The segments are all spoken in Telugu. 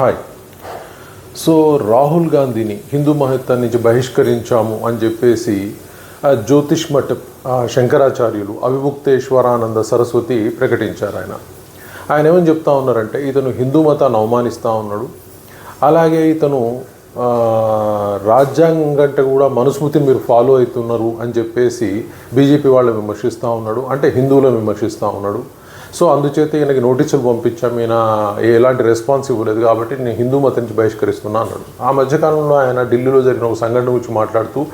హాయ్ సో రాహుల్ గాంధీని హిందూ మహత్తా నుంచి బహిష్కరించాము అని చెప్పేసి జ్యోతిష్ మఠ్ శంకరాచార్యులు అవిముక్తేశ్వరానంద సరస్వతి ప్రకటించారు ఆయన. ఆయన ఏమని చెప్తా ఉన్నారంటే ఇతను హిందూ మతాన్ని అవమానిస్తూ ఉన్నాడు. అలాగే ఇతను రాజ్యాంగం కంటే కూడా మనుస్మృతిని మీరు ఫాలో అవుతున్నారు అని చెప్పేసి బీజేపీ వాళ్ళని విమర్శిస్తూ ఉన్నాడు. అంటే హిందువులను విమర్శిస్తూ ఉన్నాడు. సో అందుచేత ఈయనకి నోటీసులు పంపించాం. ఈయన ఎలాంటి రెస్పాన్స్ ఇవ్వలేదు కాబట్టి నేను హిందూ మతం నుంచి బహిష్కరిస్తున్నా అన్నాడు. ఆ మధ్యకాలంలో ఆయన ఢిల్లీలో జరిగిన ఒక సంఘటన గురించి మాట్లాడుతూ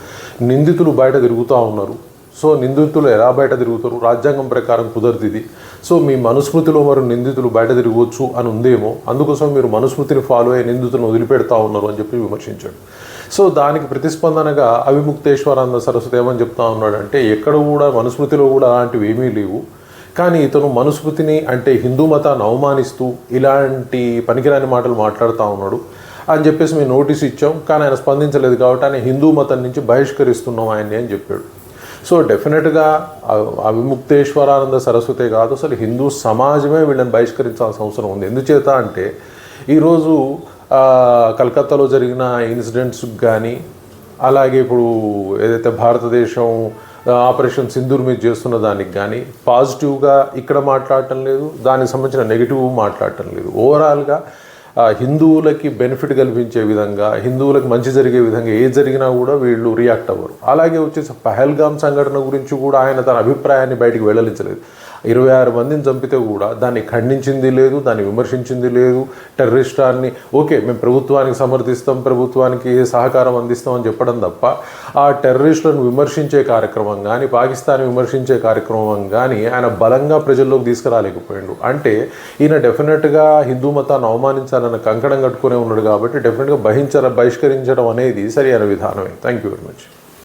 నిందితులు బయట తిరుగుతూ ఉన్నారు. సో నిందితులు ఎలా బయట తిరుగుతారు? రాజ్యాంగం ప్రకారం కుదరదు ఇది సో మీ మనుస్మృతిలో మరి నిందితులు బయట తిరగవచ్చు అని ఉందేమో? అందుకోసం మీరు మనుస్మృతిని ఫాలో అయ్యి నిందితులను వదిలిపెడతా ఉన్నారు అని చెప్పి విమర్శించాడు. సో దానికి ప్రతిస్పందనగా అవిముక్తేశ్వరానంద సరస్వతి ఏమని చెప్తా ఉన్నాడంటే ఎక్కడ కూడా మనుస్మృతిలో కూడా అలాంటివి ఏమీ లేవు. కానీ ఇతను మనుస్మృతిని అంటే హిందూ మతాన్ని అవమానిస్తూ ఇలాంటి పనికిరాని మాటలు మాట్లాడుతూ ఉన్నాడు అని చెప్పేసి మేము నోటీస్ ఇచ్చాం. కానీ ఆయన స్పందించలేదు కాబట్టి ఆయన హిందూ మతం నుంచి బహిష్కరిస్తున్నాం ఆయన్ని అని చెప్పాడు. సో డెఫినెట్గా అవిముక్తేశ్వరానంద సరస్వతే కాదు అసలు హిందూ సమాజమే వీళ్ళని బహిష్కరించాల్సిన అవసరం ఉంది. ఎందుచేత అంటే ఈరోజు కలకత్తాలో జరిగిన ఇన్సిడెంట్స్ కానీ అలాగే ఇప్పుడు ఏదైతే భారతదేశం ఆపరేషన్ సింధూర్ మీద చేస్తున్న దానికి కానీ పాజిటివ్గా ఇక్కడ మాట్లాడటం లేదు దానికి సంబంధించిన నెగిటివ్ మాట్లాడటం లేదు. ఓవరాల్గా హిందువులకి బెనిఫిట్ కల్పించే విధంగా హిందువులకు మంచి జరిగే విధంగా ఏది జరిగినా కూడా వీళ్ళు రియాక్ట్ అవ్వరు. అలాగే వచ్చేసి పహల్గామ్ సంఘటన గురించి కూడా ఆయన తన అభిప్రాయాన్ని బయటికి వెళ్ళలించలేదు ఇరవై ఆరు మందిని చంపితే కూడా దాన్ని ఖండించింది లేదు దాన్ని విమర్శించింది లేదు. టెర్రరిస్టాన్ని ఓకే మేము ప్రభుత్వానికి సమర్థిస్తాం ప్రభుత్వానికి సహకారం అందిస్తాం అని చెప్పడం తప్ప ఆ టెర్రరిస్టులను విమర్శించే కార్యక్రమం కానీ పాకిస్తాన్ విమర్శించే కార్యక్రమం కానీ ఆయన బలంగా ప్రజల్లోకి తీసుకురాలేకపోయాడు. అంటే ఈయన డెఫినెట్గా హిందూ మతాన్ని అవమానించాలన్న కంకణం కట్టుకునే ఉన్నాడు కాబట్టి డెఫినెట్గా బహించ బహిష్కరించడం అనేది సరి అయిన విధానమే. Thank you very much.